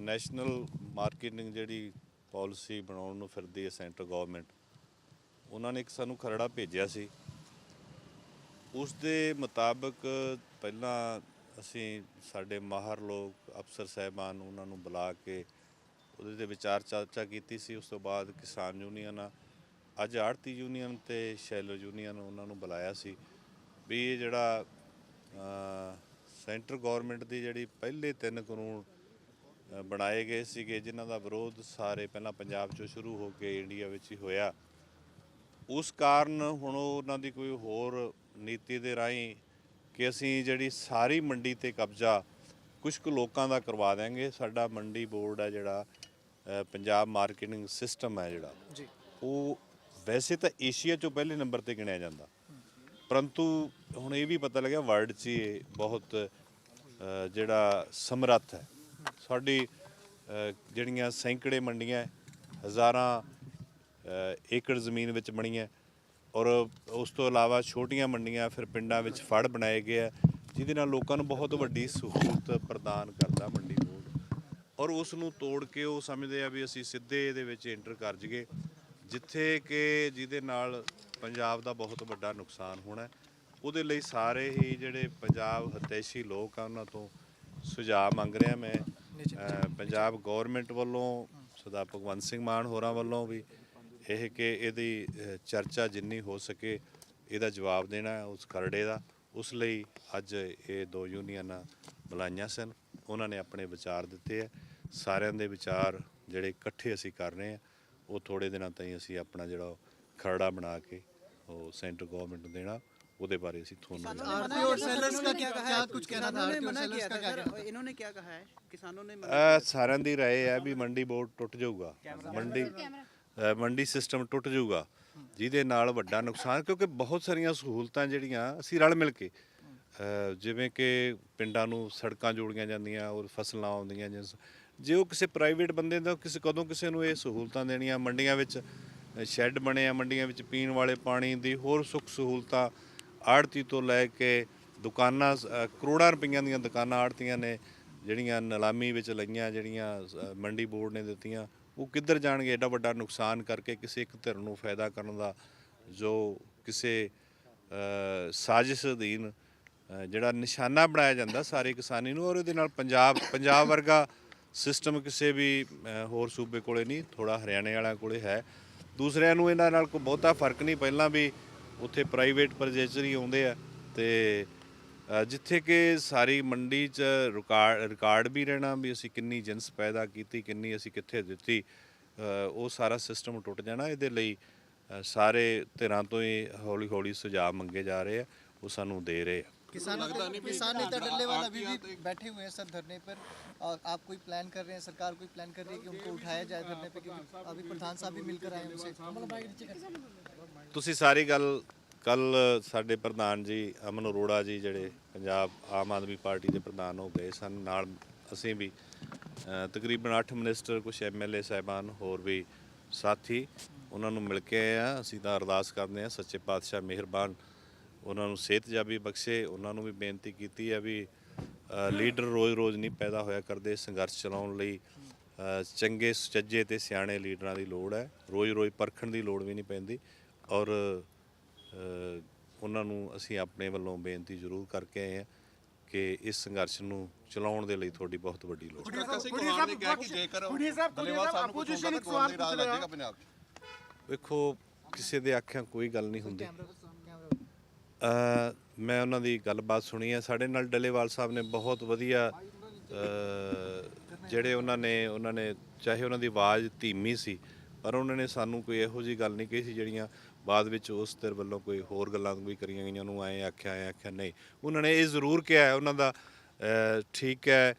National marketing ਜਿਹੜੀ policy ਬਣਾਉਣ ਨੂੰ ਫਿਰਦੀ ਹੈ ਸੈਂਟਰ ਗਵਰਨਮੈਂਟ, ਉਹਨਾਂ ਨੇ ਇੱਕ ਸਾਨੂੰ ਖਰੜਾ ਭੇਜਿਆ ਸੀ। ਉਸ ਦੇ ਮੁਤਾਬਕ ਪਹਿਲਾਂ ਅਸੀਂ ਸਾਡੇ ਮਾਹਰ ਲੋਕ, ਅਫਸਰ ਸਹਿਬਾਨ ਉਹਨਾਂ ਨੂੰ ਬੁਲਾ ਕੇ ਉਹਦੇ ਤੇ ਵਿਚਾਰ ਚਰਚਾ ਕੀਤੀ ਸੀ। ਉਸ ਤੋਂ ਬਾਅਦ ਕਿਸਾਨ ਯੂਨੀਅਨ ਅੱਜ ਆੜਤੀ ਯੂਨੀਅਨ ਤੇ ਸ਼ੈਲਰ ਯੂਨੀਅਨ ਉਹਨਾਂ ਨੂੰ ਬੁਲਾਇਆ ਸੀ ਵੀ ਇਹ ਜਿਹੜਾ ਸੈਂਟਰ ਗਵਰਨਮੈਂਟ ਦੀ ਜਿਹੜੀ ਪਹਿਲੇ ਤਿੰਨ ਕਾਨੂੰਨ ਬਣਾਏ ਗਏ ਸੀਗੇ ਜਿਨ੍ਹਾਂ ਦਾ ਵਿਰੋਧ ਸਾਰੇ ਪਹਿਲਾਂ ਪੰਜਾਬ 'ਚੋਂ ਸ਼ੁਰੂ ਹੋ ਕੇ ਇੰਡੀਆ ਵਿੱਚ ਹੀ ਹੋਇਆ। ਉਸ ਕਾਰਨ ਹੁਣ ਉਹਨਾਂ ਦੀ ਕੋਈ ਹੋਰ ਨੀਤੀ ਦੇ ਰਾਹੀਂ ਕਿ ਅਸੀਂ ਜਿਹੜੀ ਸਾਰੀ ਮੰਡੀ ਤੇ ਕਬਜ਼ਾ ਕੁਝ ਕੁ ਲੋਕਾਂ ਦਾ ਕਰਵਾ ਦਿਆਂਗੇ। ਸਾਡਾ ਮੰਡੀ ਬੋਰਡ ਹੈ ਜਿਹੜਾ ਪੰਜਾਬ ਮਾਰਕੀਟਿੰਗ ਸਿਸਟਮ ਹੈ ਜਿਹੜਾ। ਜੀ। ਉਹ ਵੈਸੇ ਤਾਂ ਏਸ਼ੀਆ 'ਚੋਂ ਪਹਿਲੇ ਨੰਬਰ ਤੇ ਗਿਣਿਆ ਜਾਂਦਾ। ਪਰੰਤੂ ਹੁਣ ਇਹ ਵੀ ਪਤਾ ਲੱਗਿਆ ਵਰਲਡ 'ਚ ਬਹੁਤ ਜਿਹੜਾ ਸਮਰੱਥ ਹੈ। ਸਾਡੀ ਜਿਹੜੀਆਂ ਸੈਂਕੜੇ ਮੰਡੀਆਂ, ਹਜ਼ਾਰਾਂ ਏਕੜ ਜ਼ਮੀਨ ਵਿੱਚ ਬਣੀਆਂ। ਔਰ ਉਸ ਤੋਂ ਇਲਾਵਾ ਛੋਟੀਆਂ ਮੰਡੀਆਂ ਫਿਰ ਪਿੰਡਾਂ ਵਿੱਚ ਫੜ ਬਣਾਏ ਗਏ ਆ, ਜਿਹਦੇ ਨਾਲ ਲੋਕਾਂ ਨੂੰ ਬਹੁਤ ਵੱਡੀ ਸਹੂਲਤ ਪ੍ਰਦਾਨ ਕਰਦਾ ਮੰਡੀ ਬੋਰਡ। ਔਰ ਉਸ ਨੂੰ ਤੋੜ ਕੇ ਉਹ ਸਮਝਦੇ ਆ ਵੀ ਅਸੀਂ ਸਿੱਧੇ ਇਹਦੇ ਵਿੱਚ ਐਂਟਰ ਕਰ ਜਗੇ ਜਿੱਥੇ ਕਿ ਜਿਹਦੇ ਨਾਲ ਪੰਜਾਬ ਦਾ ਬਹੁਤ ਵੱਡਾ ਨੁਕਸਾਨ ਹੋਣਾ। ਉਹਦੇ ਲਈ ਸਾਰੇ ਹੀ ਜਿਹੜੇ ਪੰਜਾਬ ਹਤੈਸ਼ੀ ਲੋਕ ਆ, ਉਹਨਾਂ ਤੋਂ ਸੁਝਾਅ ਮੰਗ ਰਿਹਾ ਮੈਂ। ਪੰਜਾਬ ਗਵਰਨਮੈਂਟ ਵੱਲੋਂ ਸਰਦਾਰ ਭਗਵੰਤ ਸਿੰਘ ਮਾਨ ਹੋਰਾਂ ਵੱਲੋਂ ਵੀ ਇਹ ਕਿ ਇਹਦੀ ਚਰਚਾ ਜਿੰਨੀ ਹੋ ਸਕੇ ਇਹਦਾ ਜਵਾਬ ਦੇਣਾ ਉਸ ਖਰੜੇ ਦਾ। ਉਸ ਲਈ ਅੱਜ ਇਹ ਦੋ ਯੂਨੀਅਨਾਂ ਬੁਲਾਈਆਂ ਸਨ। ਉਹਨਾਂ ਨੇ ਆਪਣੇ ਵਿਚਾਰ ਦਿੱਤੇ ਹੈ। ਸਾਰਿਆਂ ਦੇ ਵਿਚਾਰ ਜਿਹੜੇ ਇਕੱਠੇ ਅਸੀਂ ਕਰ ਰਹੇ ਹਾਂ, ਉਹ ਥੋੜੇ ਦਿਨਾਂ ਤਾਈਂ ਅਸੀਂ ਆਪਣਾ ਜਿਹੜਾ ਉਹ ਖਰੜਾ ਬਣਾ ਕੇ ਉਹ ਸੈਂਟਰ ਗਵਰਨਮੈਂਟ ਨੂੰ ਦੇਣਾ। ਉਹਦੇ ਬਾਰੇ ਅਸੀਂ ਤੁਹਾਨੂੰ आरती और सेलर्स का क्या क्या कुछ कहना था किसानों ने आरती और मना सेलर्स किया का था क्या सर कहना था इन्होंने क्या कहा है किसानों ने मना ਅਹ ਸਾਰਿਆਂ ਦੀ ਰਾਏ ਹੈ ਵੀ ਮੰਡੀ ਬੋਰਡ ਟੁੱਟ ਜਾਊਗਾ ਮੰਡੀ ਅਹ ਮੰਡੀ ਸਿਸਟਮ ਟੁੱਟ ਜਾਊਗਾ ਜਿਹਦੇ ਨਾਲ ਵੱਡਾ ਨੁਕਸਾਨ ਕਿਉਂਕਿ ਬਹੁਤ ਸਾਰੀਆਂ ਸਹੂਲਤਾਂ ਜਿਹੜੀਆਂ ਅਸੀਂ ਰਲ ਮਿਲ ਕੇ ਅਹ ਜਿਵੇਂ ਕਿ ਪਿੰਡਾਂ ਨੂੰ ਸੜਕਾਂ ਜੋੜੀਆਂ ਜਾਂਦੀਆਂ ਔਰ ਫਸਲਾਂ ਆਉਂਦੀਆਂ ਜਿਸ ਜੇ ਉਹ ਕਿਸੇ ਪ੍ਰਾਈਵੇਟ ਬੰਦੇ ਦਾ ਕਿਸੇ ਕਦੋਂ ਕਿਸੇ ਨੂੰ ਇਹ ਸਹੂਲਤਾਂ ਦੇਣੀਆਂ ਮੰਡੀਆਂ ਵਿੱਚ ਸ਼ੈੱਡ ਬਣੇ ਆ ਮੰਡੀਆਂ ਵਿੱਚ ਪੀਣ ਵਾਲੇ ਪਾਣੀ ਦੀ ਹੋਰ ਸੁੱਖ ਸਹੂਲਤਾਂ ਆੜਤੀ ਤੋਂ ਲੈ ਕੇ ਦੁਕਾਨਾਂ ਅ, ਕਰੋੜਾਂ ਰੁਪਈਆਂ ਦੀਆਂ ਦੁਕਾਨਾਂ ਆੜਤੀਆਂ ਨੇ ਜਿਹੜੀਆਂ ਨਿਲਾਮੀ ਵਿੱਚ ਲਈਆਂ ਜਿਹੜੀਆਂ ਮੰਡੀ ਬੋਰਡ ਨੇ ਦਿੱਤੀਆਂ ਉਹ ਕਿੱਧਰ ਜਾਣਗੇ? ਐਡਾ ਵੱਡਾ ਨੁਕਸਾਨ ਕਰਕੇ ਕਿਸੇ ਇੱਕ ਧਿਰ ਨੂੰ ਫਾਇਦਾ ਕਰਨ ਦਾ ਜੋ ਕਿਸੇ ਸਾਜ਼ਿਸ਼ ਅਧੀਨ ਜਿਹੜਾ ਨਿਸ਼ਾਨਾ ਬਣਾਇਆ ਜਾਂਦਾ ਸਾਰੇ ਕਿਸਾਨੀ ਨੂੰ ਔਰ ਇਹਦੇ ਨਾਲ ਪੰਜਾਬ ਪੰਜਾਬ ਵਰਗਾ ਸਿਸਟਮ ਕਿਸੇ ਵੀ ਹੋਰ ਸੂਬੇ ਕੋਲੇ ਨਹੀਂ ਥੋੜਾ ਹਰਿਆਣੇ ਵਾਲਿਆਂ ਕੋਲੇ ਹੈ। ਦੂਸਰਿਆਂ ਨੂੰ ਇਹਨਾਂ ਨਾਲ ਕੋਈ ਬਹੁਤਾ ਫ਼ਰਕ ਨਹੀਂ ਪਹਿਲਾਂ ਵੀ ਉੱਥੇ ਪ੍ਰਾਈਵੇਟ ਪਰਚੇਜ਼ਰ ਹੀ ਆਉਂਦੇ ਆ ਤੇ ਅ, ਜਿੱਥੇ ਕਿ ਸਾਰੀ ਮੰਡੀ 'ਚ ਰਿਕਾਰਡ ਰਿਕਾਰਡ ਵੀ ਰਹਿਣਾ ਵੀ ਅਸੀਂ ਕਿੰਨੀ ਜਿੰਸ ਪੈਦਾ ਕੀਤੀ ਕਿੰਨੀ ਅਸੀਂ ਕਿੱਥੇ ਦਿੱਤੀ ਅ, ਉਹ ਸਾਰਾ ਸਿਸਟਮ ਟੁੱਟ ਜਾਣਾ ਇਹਦੇ ਲਈ ਅ, ਸਾਰੇ ਧਿਰਾਂ ਤੋਂ ਹੀ ਹੌਲੀ ਹੌਲੀ ਸੁਝਾਅ ਮੰਗੇ ਜਾ ਰਹੇ ਆ ਉਹ ਸਾਨੂੰ ਦੇ ਰਹੇ ਆ किसानों किसान नेता डल्ले वाला अभी भी बैठे हुए हैं सर धरने पर और आप कोई प्लान कर रहे हैं सरकार कोई प्लान कर रही है कि उनको उठाया जाए धरने पे क्योंकि अभी प्रधान साहब भी मिलकर आए उनसे ਤੁਸੀਂ ਸਾਰੀ ਗੱਲ ਕੱਲ ਸਾਡੇ ਪ੍ਰਧਾਨ ਜੀ ਅਮਨ ਅਰੋੜਾ ਜੀ ਜਿਹੜੇ ਪੰਜਾਬ ਆਮ ਆਦਮੀ ਪਾਰਟੀ ਦੇ ਪ੍ਰਧਾਨ ਹੋ ਗਏ ਸਨ ਨਾਲ ਅਸੀਂ ਵੀ ਅ, ਤਕਰੀਬਨ 8 ਮਿਨਿਸਟਰ ਕੁਝ ਐਮਐਲਏ ਸਾਹਿਬਾਨ ਹੋਰ ਵੀ ਸਾਥੀ ਉਹਨਾਂ ਨੂੰ ਮਿਲ ਕੇ ਆਏ ਆ ਅਸੀਂ ਤਾਂ ਅਰਦਾਸ ਕਰਦੇ ਆ ਸੱਚੇ ਪਾਤਸ਼ਾਹ ਮਿਹਰਬਾਨ ਉਹਨਾਂ ਨੂੰ ਸਿਹਤਯਾਬੀ ਬਖਸ਼ੇ ਉਹਨਾਂ ਨੂੰ ਵੀ ਬੇਨਤੀ ਕੀਤੀ ਹੈ ਵੀ ਅ, ਲੀਡਰ ਰੋਜ਼-ਰੋਜ਼ ਨਹੀਂ ਪੈਦਾ ਹੋਇਆ ਕਰਦੇ ਸੰਘਰਸ਼ ਚਲਾਉਣ ਲਈ ਚੰਗੇ ਸੁਚੱਜੇ ਤੇ ਸਿਆਣੇ ਲੀਡਰਾਂ ਦੀ ਲੋੜ ਹੈ। ਰੋਜ਼-ਰੋਜ਼ ਪਰਖਣ ਦੀ ਲੋੜ ਵੀ ਨਹੀਂ ਪੈਂਦੀ ਔਰ ਉਹਨਾਂ ਨੂੰ ਅਸੀਂ ਆਪਣੇ ਵੱਲੋਂ ਬੇਨਤੀ ਜ਼ਰੂਰ ਕਰਕੇ ਆਏ ਹਾਂ ਕਿ ਇਸ ਸੰਘਰਸ਼ ਨੂੰ ਚਲਾਉਣ ਦੇ ਲਈ ਤੁਹਾਡੀ ਬਹੁਤ ਵੱਡੀ ਲੋੜ ਹੈ। ਧੰਨਵਾਦ ਸਾਹਿਬ ਰਾਹ ਵੇਖੋ ਕਿਸੇ ਦੇ ਆਖਿਆਂ ਕੋਈ ਗੱਲ ਨਹੀਂ ਹੁੰਦੀ। ਅ, ਮੈਂ ਉਹਨਾਂ ਦੀ ਗੱਲਬਾਤ ਸੁਣੀ ਹੈ। ਸਾਡੇ ਨਾਲ ਡੱਲੇਵਾਲ ਸਾਹਿਬ ਨੇ ਬਹੁਤ ਵਧੀਆ ਜਿਹੜੇ ਉਹਨਾਂ ਨੇ ਉਹਨਾਂ ਨੇ ਚਾਹੇ ਉਹਨਾਂ ਦੀ ਆਵਾਜ਼ ਧੀਮੀ ਸੀ, ਪਰ ਉਹਨਾਂ ਨੇ ਸਾਨੂੰ ਕੋਈ ਇਹੋ ਜੀ ਗੱਲ ਨਹੀਂ ਕਹੀ ਸੀ ਜਿਹੜੀਆਂ ਬਾਅਦ ਵਿੱਚ ਉਸ ਧਿਰ ਵੱਲੋਂ ਕੋਈ ਹੋਰ ਗੱਲਾਂ ਵੀ ਕਰੀਆਂ ਗਈਆਂ। ਉਹਨੂੰ ਐਂ ਆਖਿਆ ਐਂ ਆਖਿਆ, ਨਹੀਂ। ਉਹਨਾਂ ਨੇ ਇਹ ਜ਼ਰੂਰ ਕਿਹਾ ਉਹਨਾਂ ਦਾ ਠੀਕ ਹੈ,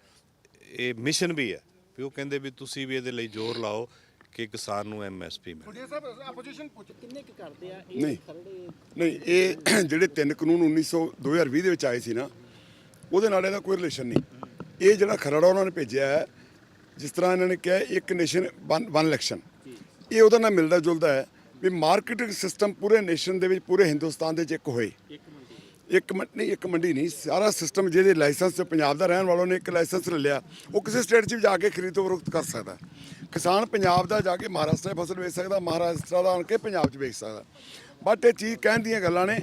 ਇਹ ਮਿਸ਼ਨ ਵੀ ਹੈ ਵੀ ਉਹ ਕਹਿੰਦੇ ਵੀ ਤੁਸੀਂ ਵੀ ਇਹਦੇ ਲਈ ਜ਼ੋਰ ਲਾਓ। ਕਿ ਕਿਸਾਨ ਨੂੰ ਐਮਐਸਪੀ ਮਿਲੇ। ਨਹੀਂ। ਨਹੀਂ ਇਹ ਜਿਹੜੇ ਤਿੰਨ ਕਾਨੂੰਨ 1900 2020 ਦੇ ਵਿੱਚ ਆਏ ਸੀ ਨਾ ਉਹਦੇ ਨਾਲ ਇਹਦਾ ਕੋਈ ਰਿਲੇਸ਼ਨ ਨਹੀਂ। ਇਹ ਜਿਹੜਾ ਖਰੜਾ ਉਹਨਾਂ ਨੇ ਭੇਜਿਆ ਹੈ ਜਿਸ ਤਰ੍ਹਾਂ ਇਹਨਾਂ ਨੇ ਕਿਹਾ ਇੱਕ ਨੇਸ਼ਨ ਵਨ ਇਲੈਕਸ਼ਨ ਇਹ ਉਹਦਾ ਨਾਲ ਮਿਲਦਾ ਜੁਲਦਾ ਹੈ ਵੀ ਮਾਰਕੀਟਿੰਗ ਸਿਸਟਮ ਪੂਰੇ ਨੇਸ਼ਨ ਦੇ ਵਿੱਚ ਪੂਰੇ ਹਿੰਦੁਸਤਾਨ ਦੇ ਵਿੱਚ ਇੱਕ ਹੋਏ। ਇੱਕ ਮੰਡੀ ਨਹੀਂ ਇੱਕ ਮੰਡੀ ਨਹੀਂ ਸਾਰਾ ਸਿਸਟਮ ਜਿਹਦੇ ਲਾਇਸੈਂਸ ਪੰਜਾਬ ਦਾ ਰਹਿਣ ਵਾਲੋਂ ਨੇ ਇੱਕ ਲਾਇਸੈਂਸ ਲੈ ਲਿਆ। ਉਹ ਕਿਸੇ ਸਟੇਟ 'ਚ ਵੀ ਜਾ ਕੇ ਖਰੀਦ ਫਰੋਖਤ ਕਰ ਸਕਦਾ। ਕਿਸਾਨ ਪੰਜਾਬ ਦਾ ਜਾ ਕੇ ਮਹਾਰਾਸ਼ਟਰ 'ਚ ਫਸਲ ਵੇਚ ਸਕਦਾ, ਮਹਾਰਾਸ਼ਟਰ ਦਾ ਆਣ ਕੇ ਪੰਜਾਬ 'ਚ ਵੇਚ ਸਕਦਾ। ਬਟ ਇਹ ਚੀਜ਼ ਕਹਿਣ ਦੀਆਂ ਗੱਲਾਂ ਨੇ,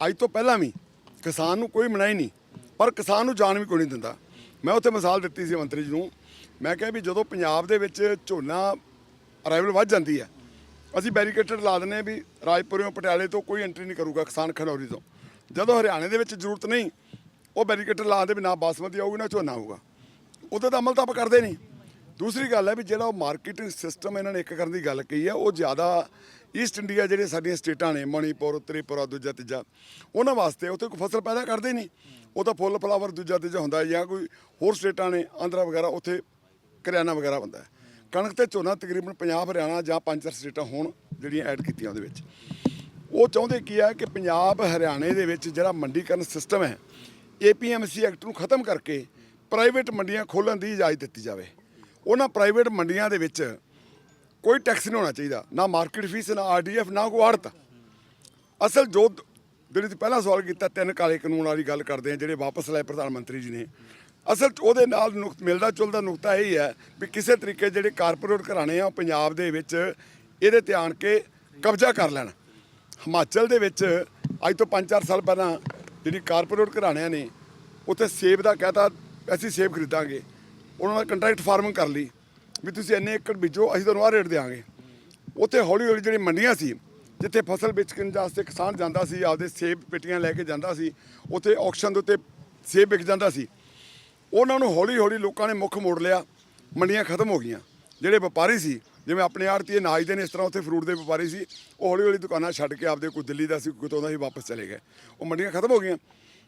ਅੱਜ ਤੋਂ ਪਹਿਲਾਂ ਵੀ ਕਿਸਾਨ ਨੂੰ ਕੋਈ ਮਨਾਈ ਨਹੀਂ, ਪਰ ਕਿਸਾਨ ਨੂੰ ਜਾਣ ਵੀ ਕੋਈ ਨਹੀਂ ਦਿੰਦਾ। ਮੈਂ ਉੱਥੇ ਮਿਸਾਲ ਦਿੱਤੀ ਸੀ ਮੰਤਰੀ ਜੀ ਨੂੰ, ਮੈਂ ਕਿਹਾ ਵੀ ਜਦੋਂ ਪੰਜਾਬ ਦੇ ਵਿੱਚ ਝੋਨਾ ਅਰਾਈਵਲ ਵੱਧ ਜਾਂਦੀ ਹੈ, ਅਸੀਂ ਬੈਰੀਕੇਟਡ ਲਾ ਦਿੰਦੇ ਹਾਂ ਵੀ ਰਾਜਪੁਰਿਓਂ ਪਟਿਆਲੇ ਤੋਂ ਕੋਈ ਐਂਟਰੀ ਨਹੀਂ ਕਰੂਗਾ ਕਿਸਾਨ ਖਨੌਰੀ ਤੋਂ। ਜਦੋਂ ਹਰਿਆਣੇ ਦੇ ਵਿੱਚ ਜ਼ਰੂਰਤ ਨਹੀਂ, ਉਹ ਬੈਰੀਕੇਟਡ ਲਾ ਦੇ ਵੀ ਨਾ ਬਾਸਮਤੀ ਆਊਗੀ, ਨਾ ਝੋਨਾ ਆਊਗਾ। ਉਹਦੇ ਤਾਂ ਅਮਲ ਤਾਂ ਆਪਾਂ ਕਰਦੇ ਨਹੀਂ। ਦੂਸਰੀ ਗੱਲ ਹੈ ਵੀ ਜਿਹੜਾ ਉਹ ਮਾਰਕੀਟਿੰਗ ਸਿਸਟਮ ਇਹਨਾਂ ਨੇ ਇੱਕ ਕਰਨ ਦੀ ਗੱਲ ਕਹੀ ਹੈ, ਉਹ ਜ਼ਿਆਦਾ ਈਸਟ ਇੰਡੀਆ ਜਿਹੜੇ ਸਾਡੀਆਂ ਸਟੇਟਾਂ ਨੇ, ਮਣੀਪੁਰ ਤ੍ਰਿਪੁਰਾ ਦੂਜਾ ਤੀਜਾ, ਉਹਨਾਂ ਵਾਸਤੇ ਉੱਥੇ ਕੋਈ ਫਸਲ ਪੈਦਾ ਕਰਦੇ ਨਹੀਂ। ਉਹ ਤਾਂ ਫੁੱਲ, ਫਲਾਵਰ ਦੂਜਾ ਤੀਜਾ ਹੁੰਦਾ ਜਾਂ ਕੋਈ ਹੋਰ ਸਟੇਟਾਂ ਨੇ, ਆਂਧਰਾ ਵਗੈਰਾ, ਉੱਥੇ ਕਰਿਆਨਾ ਵਗੈਰਾ ਹੁੰਦਾ ਕਣਕ ਤੇ ਝੋਨਾ ਤਕਰੀਬਨ ਪੰਜਾਬ ਹਰਿਆਣਾ ਜਾਂ ਪੰਜ ਚਾਰ ਸਟੇਟਾਂ ਹੋਣ ਜਿਹੜੀਆਂ ਐਡ ਕੀਤੀਆਂ ਉਹਦੇ ਵਿੱਚ। ਉਹ ਚਾਹੁੰਦੇ ਕੀ ਆ ਕਿ ਪੰਜਾਬ, ਹਰਿਆਣੇ ਦੇ ਵਿੱਚ ਜਿਹੜਾ ਮੰਡੀਕਰਨ ਸਿਸਟਮ ਹੈ ਏਪੀਐਮਸੀ ਐਕਟ ਨੂੰ ਖਤਮ ਕਰਕੇ ਪ੍ਰਾਈਵੇਟ ਮੰਡੀਆਂ ਖੋਲ੍ਹਣ ਦੀ ਇਜਾਜ਼ਤ ਦਿੱਤੀ ਜਾਵੇ। ਉਹਨਾਂ ਪ੍ਰਾਈਵੇਟ ਮੰਡੀਆਂ ਦੇ ਵਿੱਚ ਕੋਈ ਟੈਕਸ ਨਹੀਂ ਹੋਣਾ ਚਾਹੀਦਾ। ਨਾ ਮਾਰਕੀਟ ਫੀਸ, ਨਾ ਆਰਡੀਐਫ ਨਾ ਕੋਈ ਆੜਤ ਅਸਲ ਜੋ ਜਿਹੜੀ ਤੁਸੀਂ ਪਹਿਲਾਂ ਸਵਾਲ ਕੀਤਾ, ਤਿੰਨ ਕਾਲੇ ਕਾਨੂੰਨ ਵਾਲੀ ਗੱਲ ਕਰਦੇ ਆ, ਜਿਹੜੇ ਵਾਪਸ ਲਏ ਪ੍ਰਧਾਨ ਮੰਤਰੀ ਜੀ ਨੇ। ਅਸਲ 'ਚ ਉਹਦੇ ਨਾਲ ਨੁਕਤ ਮਿਲਦਾ ਜੁਲਦਾ ਨੁਕਤਾ ਇਹ ਹੀ ਹੈ ਵੀ ਕਿਸੇ ਤਰੀਕੇ ਜਿਹੜੇ ਕਾਰਪੋਰੇਟ ਘਰਾਣੇ ਆ, ਉਹ ਪੰਜਾਬ ਦੇ ਵਿੱਚ ਇਹਦੇ ਤੇ ਆਣ ਕੇ ਕਬਜ਼ਾ ਕਰ ਲੈਣ। ਹਿਮਾਚਲ ਦੇ ਵਿੱਚ ਅੱਜ ਤੋਂ 5-4 ਸਾਲ ਪਹਿਲਾਂ ਜਿਹੜੀ ਕਾਰਪੋਰੇਟ ਘਰਾਣਿਆਂ ਨੇ, ਉੱਥੇ ਸੇਬ ਦਾ ਕਹਤਾ, ਅਸੀਂ ਸੇਬ ਖਰੀਦਾਂਗੇ। ਉਹਨਾਂ ਨਾਲ ਕੰਟਰੈਕਟ ਫਾਰਮਿੰਗ ਕਰ ਲਈ ਵੀ ਤੁਸੀਂ ਇੰਨੇ ਏਕੜ ਬੀਜੋ, ਅਸੀਂ ਤੁਹਾਨੂੰ ਆਹ ਰੇਟ ਦੇਵਾਂਗੇ ਉੱਥੇ ਹੌਲੀ ਹੌਲੀ ਜਿਹੜੀ ਮੰਡੀਆਂ ਸੀ, ਜਿੱਥੇ ਫਸਲ ਵੇਚਣ ਵਾਸਤੇ ਕਿਸਾਨ ਜਾਂਦਾ ਸੀ, ਆਪਦੇ ਸੇਬ, ਪੇਟੀਆਂ ਲੈ ਕੇ ਜਾਂਦਾ ਸੀ, ਉੱਥੇ ਆਕਸ਼ਨ ਦੇ ਉੱਤੇ ਸੇਬ ਵਿਕ ਜਾਂਦਾ ਸੀ। ਉਹਨਾਂ ਨੂੰ ਹੌਲੀ ਹੌਲੀ ਲੋਕਾਂ ਨੇ ਮੁੱਖ ਮੋੜ ਲਿਆ, ਮੰਡੀਆਂ ਖਤਮ ਹੋ ਗਈਆਂ। ਜਿਹੜੇ ਵਪਾਰੀ ਸੀ, ਜਿਵੇਂ ਆਪਣੇ ਆੜਤੀਏ ਨਾਜ ਦੇ ਨੇ, ਇਸ ਤਰ੍ਹਾਂ ਉੱਥੇ ਫਰੂਟ ਦੇ ਵਪਾਰੀ ਸੀ, ਉਹ ਹੌਲੀ ਹੌਲੀ ਦੁਕਾਨਾਂ ਛੱਡ ਕੇ ਆਪਦੇ ਕੋਈ ਦਿੱਲੀ ਦਾ ਸੀ, ਕੋਈ ਕਿਤੋਂ ਦਾ ਸੀ ਵਾਪਸ ਚਲੇ ਗਏ। ਉਹ ਮੰਡੀਆਂ ਖਤਮ ਹੋ ਗਈਆਂ।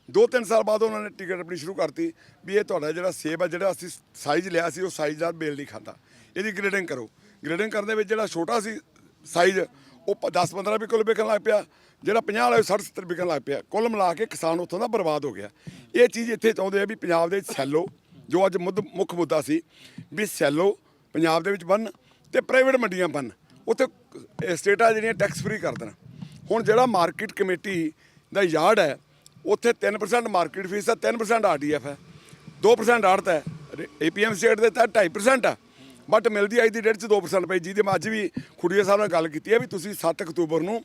ਦੋ ਤਿੰਨ ਸਾਲ ਬਾਅਦ ਉਹਨਾਂ ਨੇ ਟਿਕਟ ਆਪਣੀ ਸ਼ੁਰੂ ਕਰਤੀ ਵੀ ਇਹ ਤੁਹਾਡਾ ਜਿਹੜਾ ਸੇਬ ਆ, ਜਿਹੜਾ ਅਸੀਂ ਸਾਈਜ਼ ਲਿਆ ਸੀ, ਉਹ ਸਾਈਜ਼ ਦਾ ਬੇਲ ਨਹੀਂ ਖਾਂਦਾ। ਇਹਦੀ ਗ੍ਰੇਡਿੰਗ ਕਰੋ। ਗ੍ਰੇਡਿੰਗ ਕਰਨ ਦੇ ਵਿੱਚ ਜਿਹੜਾ ਛੋਟਾ ਸੀ ਸਾਈਜ਼ ਉਹ 10 15 ਵੀ ਕਿਲੋ ਵਿਕਣ ਲੱਗ ਪਿਆ, ਜਿਹੜਾ 50 ਵਾਲਾ 60 70 ਵਿਕਣ ਲੱਗ ਪਿਆ। ਕੁੱਲ ਮਿਲਾ ਕੇ ਕਿਸਾਨ ਉੱਥੋਂ ਦਾ ਬਰਬਾਦ ਹੋ ਗਿਆ। ਇਹ ਚੀਜ਼ ਇੱਥੇ ਚਾਹੁੰਦੇ ਆ ਵੀ ਪੰਜਾਬ ਦੇ ਸੈਲੋ, ਜੋ ਅੱਜ ਮੁੱਦ ਮੁੱਖ ਮੁੱਦਾ ਸੀ, ਵੀ ਸੈਲੋ ਪੰਜਾਬ ਦੇ ਵਿੱਚ ਬਣ ਤੇ ਪ੍ਰਾਈਵੇਟ ਮੰਡੀਆਂ ਬਣ ਉੱਥੇ ਸਟੇਟਾਂ ਜਿਹੜੀਆਂ ਟੈਕਸ ਫ੍ਰੀ ਕਰ ਦੇਣ। ਹੁਣ ਜਿਹੜਾ ਮਾਰਕੀਟ ਕਮੇਟੀ ਦਾ ਯਾਰਡ ਹੈ ਉੱਥੇ 3% ਮਾਰਕੀਟ ਫੀਸ ਹੈ 3% ਆਰਡੀਐਫ ਹੈ 2% ਆੜਤ ਹੈ ਏਪੀਐਮ ਸਟੇਟ ਦੇ ਤਾਂ 2.5% ਆ। ਬਟ ਮਿਲਦੀ ਅੱਜ ਦੀ ਡੇਟ 'ਚ 2% ਪਈ, ਜਿਹਦੇ ਮੈਂ ਅੱਜ ਵੀ ਖੁੜੀਆ ਸਾਹਿਬ ਨਾਲ ਗੱਲ ਕੀਤੀ ਹੈ ਵੀ ਤੁਸੀਂ 7 ਅਕਤੂਬਰ ਨੂੰ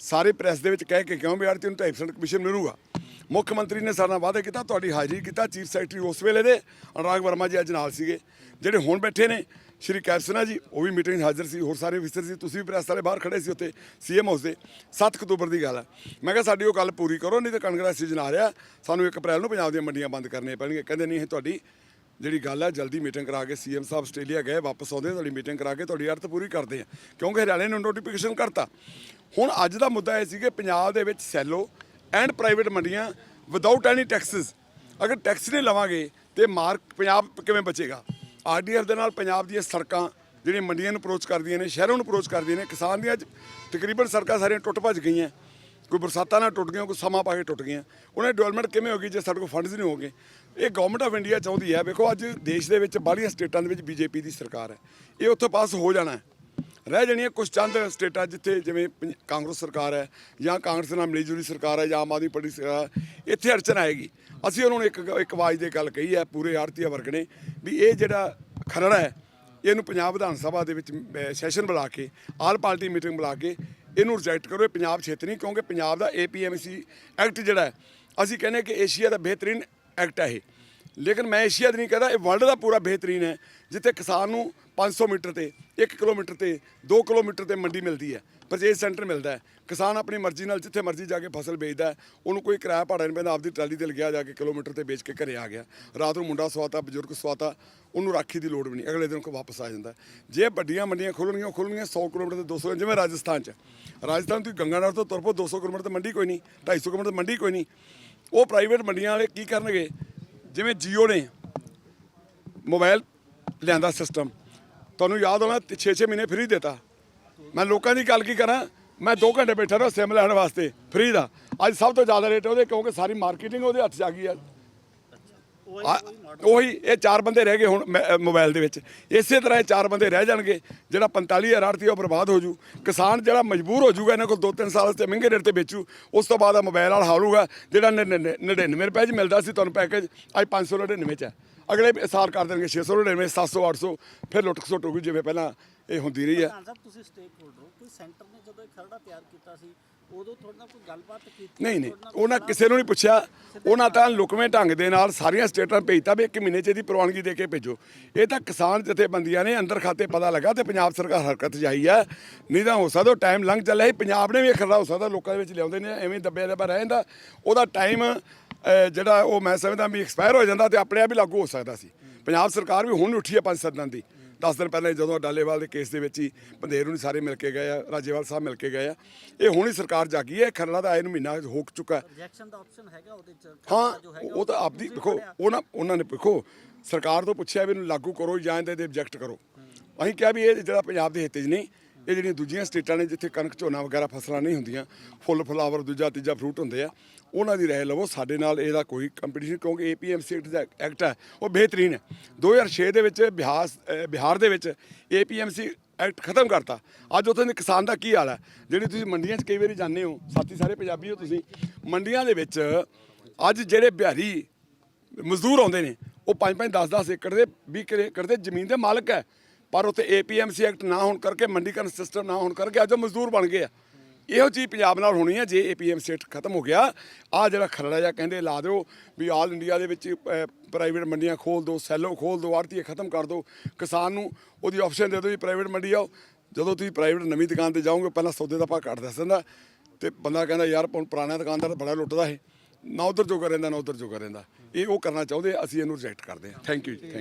ਸਾਰੇ ਪ੍ਰੈਸ ਦੇ ਵਿੱਚ ਕਹਿ ਕੇ ਕਿਉਂ ਵੀ ਆੜਤੀ ਨੂੰ 2.5% ਕਮਿਸ਼ਨ ਮਿਲੂਗਾ। ਮੁੱਖ ਮੰਤਰੀ ਨੇ ਸਾਡੇ ਨਾਲ ਵਾਅਦਾ ਕੀਤਾ, ਤੁਹਾਡੀ ਹਾਜ਼ਰੀ ਕੀਤਾ, ਚੀਫ ਸੈਕਟਰੀ ਉਸ ਵੇਲੇ ਦੇ, ਅਨੁਰਾਗ ਵਰਮਾ ਜੀ ਅੱਜ ਨਾਲ ਸੀਗੇ, ਜਿਹੜੇ ਹੁਣ ਬੈਠੇ ਨੇ, ਸ਼੍ਰੀ ਕੈਪਸਨਾ ਜੀ, ਉਹ ਵੀ ਮੀਟਿੰਗ 'ਚ ਹਾਜ਼ਰ ਸੀ, ਹੋਰ ਸਾਰੇ ਅਫਸਰ ਸੀ, ਤੁਸੀਂ ਵੀ ਪ੍ਰੈਸ ਵਾਲੇ ਬਾਹਰ ਖੜੇ ਸੀ ਉੱਥੇ, ਸੀਐਮ ਹਾਊਸ ਦੇ 7 ਅਕਤੂਬਰ ਦੀ ਗੱਲ ਹੈ ਮੈਂ ਕਿਹਾ, ਸਾਡੀ ਉਹ ਗੱਲ ਪੂਰੀ ਕਰੋ, ਨਹੀਂ ਤਾਂ ਕਣਕ ਦਾ ਸੀਜ਼ਨ ਆ ਰਿਹਾ, ਸਾਨੂੰ 1 ਅਪ੍ਰੈਲ ਨੂੰ ਪੰਜਾਬ ਦੀਆਂ ਮੰਡੀਆਂ ਬੰਦ ਕਰਨੀਆਂ ਪੈਣਗੀਆਂ। ਕਹਿੰਦੇ, ਨਹੀਂ, ਇਹ ਤੁਹਾਡੀ ਜਿਹੜੀ ਗੱਲ ਹੈ ਜਲਦੀ ਮੀਟਿੰਗ ਕਰਾ ਕੇ ਸੀਐਮ ਸਾਹਿਬ ਆਸਟ੍ਰੇਲੀਆ ਗਏ, ਵਾਪਸ ਆਉਂਦੇ, ਤੁਹਾਡੀ ਮੀਟਿੰਗ ਕਰਾ ਕੇ ਤੁਹਾਡੀ ਅਰਥ ਪੂਰੀ ਕਰਦੇ ਆ। ਕਿਉਂਕਿ ਹਰਿਆਣੇ ਨੇ ਨੋਟੀਫਿਕੇਸ਼ਨ ਕਰਤਾ। ਹੁਣ ਅੱਜ ਦਾ ਮੁੱਦਾ ਇਹ ਸੀ ਕਿ ਪੰਜਾਬ ਦੇ ਵਿੱਚ ਸੈਲੋ ਐਂਡ ਪ੍ਰਾਈਵੇਟ ਮੰਡੀਆਂ ਵਿਦਆਊਟ ਐਨੀ ਟੈਕਸਸ ਅਗਰ ਟੈਕਸ ਨਹੀਂ ਲਵਾਂਗੇ ਤੇ ਮਾਰਕ ਪੰਜਾਬ ਕਿਵੇਂ ਬਚੇਗਾ? ਆਰਡੀਐਫ ਦੇ ਨਾਲ ਪੰਜਾਬ ਦੀਆਂ ਸੜਕਾਂ ਜਿਹੜੀਆਂ ਮੰਡੀਆਂ ਨੂੰ ਅਪਰੋਚ ਕਰਦੀਆਂ ਨੇ, ਸ਼ਹਿਰਾਂ ਨੂੰ ਅਪਰੋਚ ਕਰਦੀਆਂ ਨੇ, ਕਿਸਾਨ ਦੀਆਂ ਅੱਜ ਤਕਰੀਬਨ ਸੜਕਾਂ ਸਾਰੀਆਂ ਟੁੱਟ ਭੱਜ ਗਈਆਂ। ਕੋਈ ਬਰਸਾਤਾਂ ਨਾਲ ਟੁੱਟ ਗਈਆਂ, ਕੋਈ ਸਮਾਂ ਪਾ ਕੇ ਟੁੱਟ ਗਈਆਂ। ਉਹਨਾਂ ਦੀ ਡਿਵੈਲਪਮੈਂਟ ਕਿਵੇਂ ਹੋਗੀ ਜੇ ਸਾਡੇ ਕੋਲ ਫੰਡਸ ਨਹੀਂ ਹੋਗੇ ਇਹ ਗਵਰਨਮੈਂਟ ਆਫ ਇੰਡੀਆ ਚਾਹੁੰਦੀ ਹੈ, ਵੇਖੋ ਅੱਜ ਦੇਸ਼ ਦੇ ਵਿੱਚ ਬਾਹਲੀਆਂ ਸਟੇਟਾਂ ਦੇ ਵਿੱਚ ਬੀਜੇਪੀ ਦੀ ਸਰਕਾਰ ਹੈ। ਇਹ ਉੱਥੋਂ ਪਾਸ ਹੋ ਜਾਣਾ ਰਹਿ ਜਾਣੀਆਂ ਕੁਝ ਚੰਦ ਸਟੇਟਾਂ ਜਿੱਥੇ ਜਿਵੇਂ ਪੰਜ- ਕਾਂਗਰਸ ਸਰਕਾਰ ਹੈ ਜਾਂ ਕਾਂਗਰਸ ਨਾਲ ਮਿਲੀ ਜੁਲੀ ਸਰਕਾਰ ਹੈ ਜਾਂ ਆਮ ਆਦਮੀ ਪਾਰਟੀ ਸਰਕਾਰ ਇੱਥੇ ਅੜਚਨ ਆਏਗੀ। ਅਸੀਂ ਉਹਨਾਂ ਨੂੰ ਇੱਕ ਇੱਕ ਆਵਾਜ਼ ਦੇ ਗੱਲ ਕਹੀ ਹੈ, ਪੂਰੇ ਆੜਤੀਆ ਵਰਗ ਨੇ, ਵੀ ਇਹ ਜਿਹੜਾ ਖਰੜਾ ਹੈ, ਇਹਨੂੰ ਪੰਜਾਬ ਵਿਧਾਨ ਸਭਾ ਦੇ ਵਿੱਚ ਸੈਸ਼ਨ ਬੁਲਾ ਕੇ, ਆਲ ਪਾਰਟੀ ਮੀਟਿੰਗ ਬੁਲਾ ਕੇ, ਇਹਨੂੰ ਰਿਜੈਕਟ ਕਰੋ, ਇਹ ਪੰਜਾਬ ਛੇਤ ਨਹੀਂ, ਕਿਉਂਕਿ ਪੰਜਾਬ ਦਾ ਏਪੀਐਮਸੀ ਐਕਟ ਜਿਹੜਾ ਹੈ, ਅਸੀਂ ਕਹਿੰਦੇ ਕਿ ਏਸ਼ੀਆ ਦਾ ਬਿਹਤਰੀਨ ਐਕਟ ਹੈ ਇਹ। ਲੇਕਿਨ ਮੈਂ ਏਸ਼ੀਆ ਦੀ ਨਹੀਂ ਕਹਿੰਦਾ, ਇਹ ਵਰਲਡ ਦਾ ਪੂਰਾ ਬਿਹਤਰੀਨ ਹੈ, ਜਿੱਥੇ ਕਿਸਾਨ ਨੂੰ 500 ਮੀਟਰ ਤੇ 1 ਕਿਲੋਮੀਟਰ ਤੇ 2 ਕਿਲੋਮੀਟਰ ਤੇ ਮੰਡੀ ਮਿਲਦੀ ਹੈ ਪਰਚੇਸ ਸੈਂਟਰ ਮਿਲਦਾ ਹੈ। ਕਿਸਾਨ ਆਪਣੀ ਮਰਜ਼ੀ ਨਾਲ ਜਿੱਥੇ ਮਰਜ਼ੀ ਜਾ ਕੇ ਫਸਲ ਵੇਚਦਾ ਹੈ, ਉਹਨੂੰ ਕੋਈ ਕਿਰਾਇਆ ਭਾੜਾ ਨਹੀਂ ਪੈਂਦਾ, ਆਪਦੀ ਟਰਾਲੀ ਤੇ ਲੱਗਿਆ ਜਾ ਕੇ ਕਿਲੋਮੀਟਰ ਤੇ ਵੇਚ ਕੇ ਘਰੇ ਆ ਗਿਆ। ਰਾਤ ਨੂੰ ਮੁੰਡਾ ਸਵਾਤਾ, ਬਜ਼ੁਰਗ ਸਵਾਤਾ, ਉਹਨੂੰ ਰਾਖੀ ਦੀ ਲੋੜ ਵੀ ਨਹੀਂ, ਅਗਲੇ ਦਿਨ ਕੋ ਵਾਪਸ ਆ ਜਾਂਦਾ ਜੇ ਵੱਡੀਆਂ ਮੰਡੀਆਂ ਖੋਲਣਗੀਆਂ, ਉਹ ਖੋਲਣਗੀਆਂ 100 ਕਿਲੋਮੀਟਰ ਤੇ 200 ਜਿਵੇਂ ਰਾਜਸਥਾਨ 'ਚ। ਰਾਜਸਥਾਨ ਤੁਸੀਂ ਗੰਗਾਨਗਰ ਤੋਂ ਤੁਰ ਪਓ 200 ਕਿਲੋਮੀਟਰ ਤੇ ਮੰਡੀ ਕੋਈ ਨਹੀਂ 250 ਕਿਲੋਮੀਟਰ ਤੇ ਮੰਡੀ ਕੋਈ ਨਹੀਂ। ਉਹ ਪ੍ਰਾਈਵੇਟ ਮੰਡੀਆਂ ਵਾਲੇ ਕੀ ਕਰਨਗੇ? ਜਿਵੇਂ ਜੀਓ ਨੇ ਮੋਬਾਈਲ ਲਿਆਂਦਾ ਸਿਸਟਮ। ਤੁਹਾਨੂੰ ਯਾਦ ਹੋਣਾ 6-6 ਮਹੀਨੇ ਫ੍ਰੀ ਦਿੱਤਾ। ਮੈਂ ਲੋਕਾਂ ਦੀ ਗੱਲ ਕੀ ਕਰਾਂ, ਮੈਂ 2 ਘੰਟੇ ਬੈਠਾ ਰਿਹਾ ਸਿਮ ਲੈਣ ਵਾਸਤੇ ਫ੍ਰੀ ਦਾ। ਅੱਜ ਸਭ ਤੋਂ ਜ਼ਿਆਦਾ ਰੇਟ ਉਹਦੇ, ਕਿਉਂਕਿ ਸਾਰੀ ਮਾਰਕੀਟਿੰਗ ਉਹਦੇ ਹੱਥ 'ਚ ਆ ਗਈ ਹੈ। ਆ- ਉਹੀ ਇਹ ਚਾਰ ਬੰਦੇ ਰਹਿ ਗਏ ਹੁਣ ਮੈ- ਅ, ਮੋਬਾਈਲ ਦੇ ਵਿੱਚ। ਇਸੇ ਤਰ੍ਹਾਂ ਇਹ ਚਾਰ ਬੰਦੇ ਰਹਿ ਜਾਣਗੇ ਜਿਹੜਾ 45000 ਆੜਤੀ ਉਹ ਬਰਬਾਦ ਹੋ ਜੂ। ਕਿਸਾਨ ਜਿਹੜਾ ਮਜਬੂਰ ਹੋ ਜੂਗਾ ਇਹਨਾਂ ਕੋਲ 2-3 ਸਾਲ ਤੇ ਮਹਿੰਗੇ ਰੇਟ ਤੇ ਵੇਚੂ ਉਸ ਤੋਂ ਬਾਅਦ ਆ ਮੋਬਾਈਲ ਵਾਲਾ ਹਾਲੂਗਾ ਜਿਹੜਾ 99 ਰੁਪਏ 'ਚ ਮਿਲਦਾ ਸੀ ਤੁਹਾਨੂੰ ਪੈਕੇਜ ਅੱਜ 599 'ਚ ਹੈ। ਅਗਲੇ ਸਾਲ ਕਰ ਦੇਣਗੇ 699 700 800 ਫਿਰ ਲੁੱਟ ਖਸੁੱਟ ਹੋਊਗੀ ਜਿਵੇਂ ਪਹਿਲਾਂ ਇਹ ਹੁੰਦੀ ਰਹੀ ਹੈ। ਪ੍ਰਧਾਨ ਸਾਹਿਬ ਤੁਸੀਂ ਸਟੇਕ ਹੋਲਡਰ ਹੋ ਕੋਈ ਸੈਂਟਰ ਨੇ ਜਦੋਂ ਇਹ ਖਰੜਾ ਤਿਆਰ ਕੀਤਾ ਸੀ ਉਦੋਂ ਤੁਹਾਡੇ ਨਾਲ ਕੋਈ ਗੱਲਬਾਤ ਕੀਤੀ ਨਹੀਂ ਨਹੀਂ ਉਹਨਾਂ ਕਿਸੇ ਨੂੰ ਨਹੀਂ ਪੁੱਛਿਆ। ਉਹਨਾਂ ਤਾਂ ਲੁਕਵੇਂ ਢੰਗ ਦੇ ਨਾਲ ਸਾਰੀਆਂ ਸਟੇਟਾਂ ਭੇਜਤਾ ਵੀ ਇੱਕ ਮਹੀਨੇ ਚ ਇਹਦੀ ਪ੍ਰਵਾਨਗੀ ਦੇ ਕੇ ਭੇਜੋ। ਇਹ ਤਾਂ ਕਿਸਾਨ ਜਥੇਬੰਦੀਆਂ ਨੇ ਅੰਦਰ ਖਾਤੇ ਪਤਾ ਲੱਗਾ ਤੇ ਪੰਜਾਬ ਸਰਕਾਰ ਹਰਕਤ ਆਈ ਹੈ। ਨਹੀਂ ਤਾਂ ਹੋ ਸਕਦਾ ਟਾਈਮ ਲੰਘ ਚੱਲਿਆ ਸੀ ਪੰਜਾਬ ਨੇ ਵੀ ਖਰੜਾ ਹੋ ਸਕਦਾ ਲੋਕਾਂ ਦੇ ਵਿੱਚ ਲਿਆਉਂਦੇ ਨੇ ਐਵੇਂ ਦੱਬਿਆ ਦੱਬਾ ਰਹਿ ਜਾਂਦਾ। ਉਹਦਾ ਟਾਈਮ ਜਿਹੜਾ ਉਹ ਮੈਂ ਸਮਝਦਾ ਵੀ ਐਕਸਪਾਇਰ ਹੋ ਜਾਂਦਾ ਤੇ ਆਪਣੇ ਆਪ ਹੀ ਲਾਗੂ ਹੋ ਸਕਦਾ ਸੀ। ਪੰਜਾਬ ਸਰਕਾਰ ਵੀ ਹੁਣ ਉੱਠੀ ਹੈ ਪੰਜ ਸੱਤ ਦਿਨ ਦੀ। 10 ਦਿਨ ਪਹਿਲਾਂ ਜਦੋਂ ਡਾਲੇਵਾਲ ਦੇ ਕੇਸ ਦੇ ਵਿੱਚ ਹੀ ਬੰਦੇਰ ਨੂੰ ਸਾਰੇ ਮਿਲ ਕੇ ਗਏ ਆ ਰਾਜੇਵਾਲ ਸਾਹਿਬ ਮਿਲ ਕੇ ਗਏ ਆ। ਇਹ ਹੁਣ ਹੀ ਸਰਕਾਰ ਜਾਗੀ ਹੈ ਖਰੜਾ ਦਾ ਆਏ ਨੂੰ ਮਹੀਨਾ ਹੋ ਚੁੱਕਾ ਹੈ। ਰਿਜੈਕਸ਼ਨ ਦਾ ਆਪਸ਼ਨ ਹੈਗਾ ਉਹਦੇ ਚ? ਹਾਂ ਜੋ ਹੈਗਾ ਉਹ ਤਾਂ ਆਪਦੀ ਦੇਖੋ ਉਹਨਾਂ ਉਹਨਾਂ ਨੇ ਦੇਖੋ ਸਰਕਾਰ ਤੋਂ ਪੁੱਛਿਆ ਵੀ ਇਹਨੂੰ ਲਾਗੂ ਕਰੋ ਜਾਂ ਇਹਦੇ ਤੇ ਆਬਜੈਕਟ ਕਰੋ। ਅਸੀਂ ਕਿਹਾ ਵੀ ਇਹ ਜਿਹੜਾ ਪੰਜਾਬ ਦੇ ਹਿੱਤ 'ਚ ਨਹੀਂ ਇਹ ਜਿਹੜੀਆਂ ਦੂਜੀਆਂ ਸਟੇਟਾਂ ਨੇ ਜਿੱਥੇ ਕਣਕ, ਝੋਨਾ ਵਗੈਰਾ ਫਸਲਾਂ ਨਹੀਂ ਹੁੰਦੀਆਂ, ਫੁੱਲ, ਫਲਾਵਰ, ਦੂਜਾ, ਤੀਜਾ ਫਰੂਟ ਹੁੰਦੇ ਆ, ਉਹਨਾਂ ਦੀ ਰਹਿ ਲਵੋ, ਸਾਡੇ ਨਾਲ ਇਹਦਾ ਕੋਈ ਕੰਪੀਟੀਸ਼ਨ ਕਿਉਂਕਿ ਏਪੀਐਮਸੀ ਦਾ ਐਕਟ ਹੈ ਉਹ ਬਿਹਤਰੀਨ ਹੈ। 2006 ਦੇ ਵਿੱਚ ਬਿਹਾਰ ਬਿਹਾਰ ਦੇ ਵਿੱਚ ਏਪੀਐਮਸੀ ਐਕਟ ਖਤਮ ਕਰਤਾ। ਅੱਜ ਉੱਥੇ ਦੇ ਕਿਸਾਨ ਦਾ ਕੀ ਹਾਲ ਹੈ ਜਿਹੜੀ ਤੁਸੀਂ ਮੰਡੀਆਂ 'ਚ ਕਈ ਵਾਰੀ ਜਾਂਦੇ ਹੋ, ਸਾਥੀ ਸਾਰੇ ਪੰਜਾਬੀ ਹੋ ਤੁਸੀਂ, ਮੰਡੀਆਂ ਦੇ ਵਿੱਚ ਅੱਜ ਜਿਹੜੇ ਬਿਹਾਰੀ ਮਜ਼ਦੂਰ ਆਉਂਦੇ ਨੇ, ਉਹ 5-5 10-10 ਏਕੜ ਦੇ 20 ਏਕੜ ਦੇ ਜ਼ਮੀਨ ਦੇ ਮਾਲਕ ਹੈ। ਪਰ ਉੱਥੇ ਏਪੀਐਮਸੀ ਐਕਟ ਨਾ ਹੋਣ ਕਰਕੇ, ਮੰਡੀਕਰਨ ਸਿਸਟਮ ਨਾ ਹੋਣ ਕਰਕੇ ਅੱਜ ਉਹ ਮਜ਼ਦੂਰ ਬਣ ਗਏ ਆ। ਇਹੋ ਚੀਜ਼ ਪੰਜਾਬ ਨਾਲ ਹੋਣੀ ਹੈ ਜੇ ਏਪੀਐਮਸੀ ਐਕਟ ਖਤਮ ਹੋ ਗਿਆ, ਆ ਜਿਹੜਾ ਖਰੜਾ ਜਿਹਾ ਕਹਿੰਦੇ, ਲਾ ਦਿਓ ਵੀ ਆਲ ਇੰਡੀਆ ਦੇ ਵਿੱਚ ਪ੍ਰਾਈਵੇਟ ਮੰਡੀਆਂ ਖੋਲ ਦਿਓ ਸੈਲੋ ਖੋਲ ਦਿਓ, ਆੜਤੀਏ ਖਤਮ ਕਰ ਦਿਓ, ਕਿਸਾਨ ਨੂੰ ਉਹਦੀ ਆਪਸ਼ਨ ਦੇ ਦਿਓ ਜੀ ਪ੍ਰਾਈਵੇਟ ਮੰਡੀ ਆਓ। ਜਦੋਂ ਤੁਸੀਂ ਪ੍ਰਾਈਵੇਟ ਨਵੀਂ ਦੁਕਾਨ ਤੇ ਜਾਓਗੇ, ਪਹਿਲਾਂ ਸੌਦੇ ਦਾ ਭਾਅ ਘੱਟ ਦੱਸ ਦਿੰਦਾ ਤੇ ਬੰਦਾ ਕਹਿੰਦਾ, ਯਾਰ, ਹੁਣ ਪੁਰਾਣਾ ਦੁਕਾਨਦਾਰ ਬੜਾ ਲੁੱਟਦਾ ਹੈ ਨਾ ਉਧਰ ਜੋਗਾ ਰਹਿੰਦਾ, ਨਾ ਉਧਰ ਜੋਗਾ ਰਹਿੰਦਾ। ਇਹ ਉਹ ਕਰਨਾ ਚਾਹੁੰਦੇ ਅਸੀਂ ਇਹਨੂੰ ਰਿਜੈਕਟ ਕਰਦੇ ਹਾਂ ਥੈਂਕ ਯੂ ਜੀ, thank.